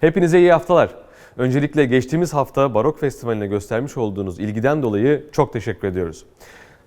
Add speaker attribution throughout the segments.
Speaker 1: Hepinize iyi haftalar. Öncelikle geçtiğimiz hafta Barok Festivali'ne göstermiş olduğunuz ilgiden dolayı çok teşekkür ediyoruz.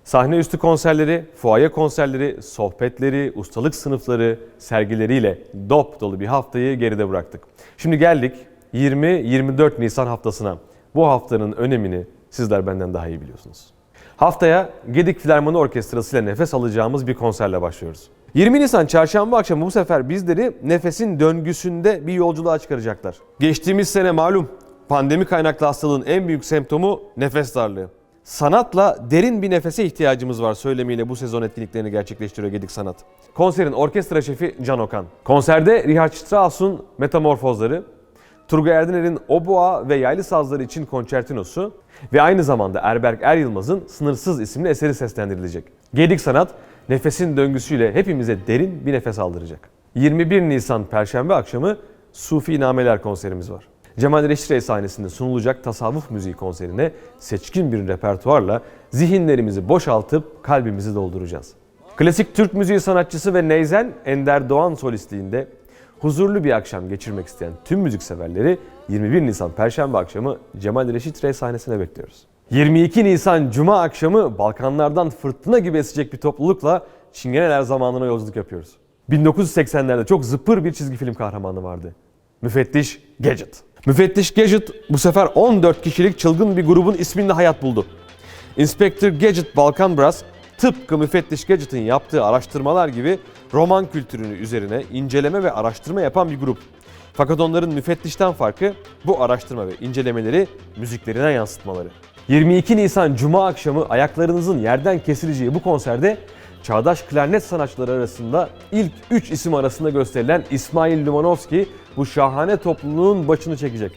Speaker 1: Sahne üstü konserleri, fuaye konserleri, sohbetleri, ustalık sınıfları, sergileriyle dop dolu bir haftayı geride bıraktık. Şimdi geldik 20-24 Nisan haftasına. Bu haftanın önemini sizler benden daha iyi biliyorsunuz. Haftaya Gedik Filarmoni Orkestrası ile nefes alacağımız bir konserle başlıyoruz. 20 Nisan çarşamba akşamı bu sefer bizleri nefesin döngüsünde bir yolculuğa çıkaracaklar. Geçtiğimiz sene malum pandemi kaynaklı hastalığın en büyük semptomu nefes darlığı. Sanatla derin bir nefese ihtiyacımız var söylemiyle bu sezon etkinliklerini gerçekleştiriyor Gedik Sanat. Konserin orkestra şefi Can Okan. Konserde Richard Strauss'un Metamorfozları, Turgay Erdener'in Oboa ve Yaylı Sazları için konçertinosu ve aynı zamanda Erberk Er Yılmaz'ın Sınırsız isimli eseri seslendirilecek. Gedik Sanat, nefesin döngüsüyle hepimize derin bir nefes aldıracak. 21 Nisan Perşembe akşamı Sufi Nameler konserimiz var. Cemal Reşit Rey sahnesinde sunulacak tasavvuf müziği konserine seçkin bir repertuarla zihinlerimizi boşaltıp kalbimizi dolduracağız. Klasik Türk müziği sanatçısı ve Neyzen Ender Doğan solistliğinde huzurlu bir akşam geçirmek isteyen tüm müzikseverleri 21 Nisan Perşembe akşamı Cemal Reşit Rey sahnesine bekliyoruz. 22 Nisan Cuma akşamı Balkanlardan fırtına gibi esecek bir toplulukla Çingeneler zamanına yolculuk yapıyoruz. 1980'lerde çok zıpır bir çizgi film kahramanı vardı. Müfettiş Gadget. Müfettiş Gadget bu sefer 14 kişilik çılgın bir grubun isminde hayat buldu. Inspector Gadget Balkan Brass tıpkı Müfettiş Gadget'ın yaptığı araştırmalar gibi roman kültürünü üzerine inceleme ve araştırma yapan bir grup. Fakat onların müfettişten farkı bu araştırma ve incelemeleri müziklerine yansıtmaları. 22 Nisan Cuma akşamı ayaklarınızın yerden kesileceği bu konserde çağdaş klarnet sanatçıları arasında ilk 3 isim arasında gösterilen İsmail Limanovski bu şahane topluluğun başını çekecek.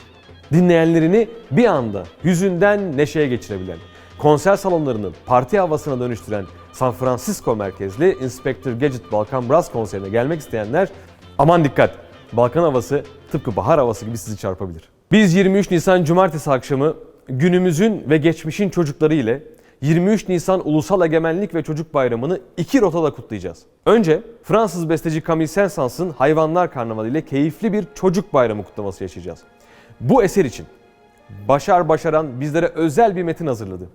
Speaker 1: Dinleyenlerini bir anda hüzünden neşeye geçirebilen, konser salonlarını parti havasına dönüştüren San Francisco merkezli Inspector Gadget Balkan Brass konserine gelmek isteyenler aman dikkat Balkan havası tıpkı bahar havası gibi sizi çarpabilir. Biz 23 Nisan Cumartesi akşamı günümüzün ve geçmişin çocukları ile 23 Nisan Ulusal Egemenlik ve Çocuk Bayramı'nı iki rotada kutlayacağız. Önce Fransız besteci Camille Saint-Saëns'ın Hayvanlar Karnavalı ile keyifli bir çocuk bayramı kutlaması yaşayacağız. Bu eser için Başar Başaran bizlere özel bir metin hazırladı.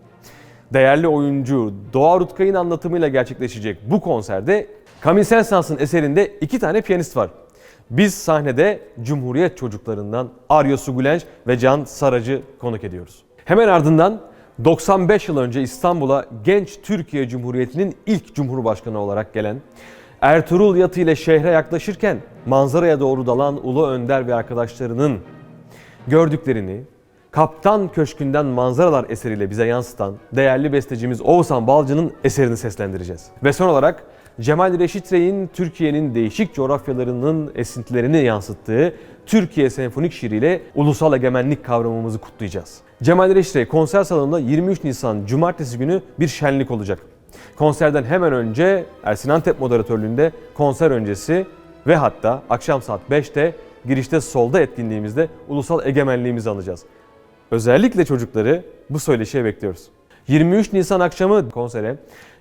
Speaker 1: Değerli oyuncu Doğa Rutkay'ın anlatımıyla gerçekleşecek bu konserde Camille Saint-Saëns'ın eserinde iki tane piyanist var. Biz sahnede Cumhuriyet çocuklarından Arya Sugulenç ve Can Saracı konuk ediyoruz. Hemen ardından 95 yıl önce İstanbul'a genç Türkiye Cumhuriyeti'nin ilk Cumhurbaşkanı olarak gelen, Ertuğrul Yatı ile şehre yaklaşırken manzaraya doğru dalan Ulu Önder ve arkadaşlarının gördüklerini Kaptan Köşkü'nden manzaralar eseriyle bize yansıtan değerli bestecimiz Oğuzhan Balcı'nın eserini seslendireceğiz. Ve son olarak Cemal Reşit Rey'in Türkiye'nin değişik coğrafyalarının esintilerini yansıttığı Türkiye Senfonik şiiriyle ulusal egemenlik kavramımızı kutlayacağız. Cemal Reşit Rey konser salonunda 23 Nisan Cumartesi günü bir şenlik olacak. Konserden hemen önce Ersin Antep moderatörlüğünde konser öncesi ve hatta akşam saat 5'te girişte solda etkinliğimizde ulusal egemenliğimizi alacağız. Özellikle çocukları bu söyleşiye bekliyoruz. 23 Nisan akşamı konsere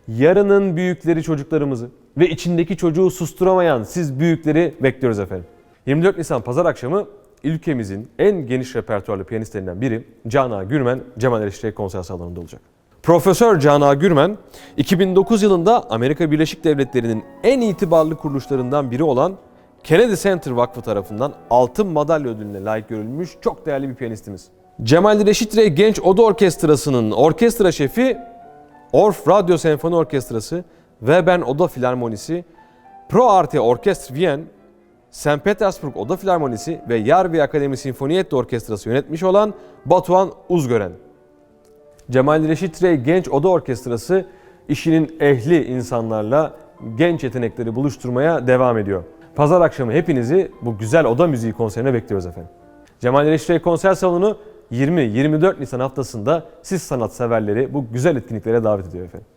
Speaker 1: yarının büyükleri çocuklarımızı ve içindeki çocuğu susturamayan siz büyükleri bekliyoruz efendim. 24 Nisan pazar akşamı ülkemizin en geniş repertuarlı piyanistlerinden biri Cana Gürmen Cemal Erişte konser salonunda olacak. Profesör Cana Gürmen 2009 yılında Amerika Birleşik Devletleri'nin en itibarlı kuruluşlarından biri olan Kennedy Center Vakfı tarafından altın madalya ödülüne layık görülmüş çok değerli bir piyanistimiz. Cemal Reşit Rey Genç Oda Orkestrası'nın orkestra şefi Orff Radyo Senfoni Orkestrası, Webern Oda Filarmonisi, Pro Arte Orkestra Wien, St. Petersburg Oda Filarmonisi ve Yarvi Akademi Sinfoniyette Orkestrası yönetmiş olan Batuhan Uzgören. Cemal Reşit Rey Genç Oda Orkestrası işinin ehli insanlarla genç yetenekleri buluşturmaya devam ediyor. Pazar akşamı hepinizi bu güzel oda müziği konserine bekliyoruz efendim. Cemal Reşit Rey konser salonu 20-24 Nisan haftasında siz sanatseverleri bu güzel etkinliklere davet ediyor efendim.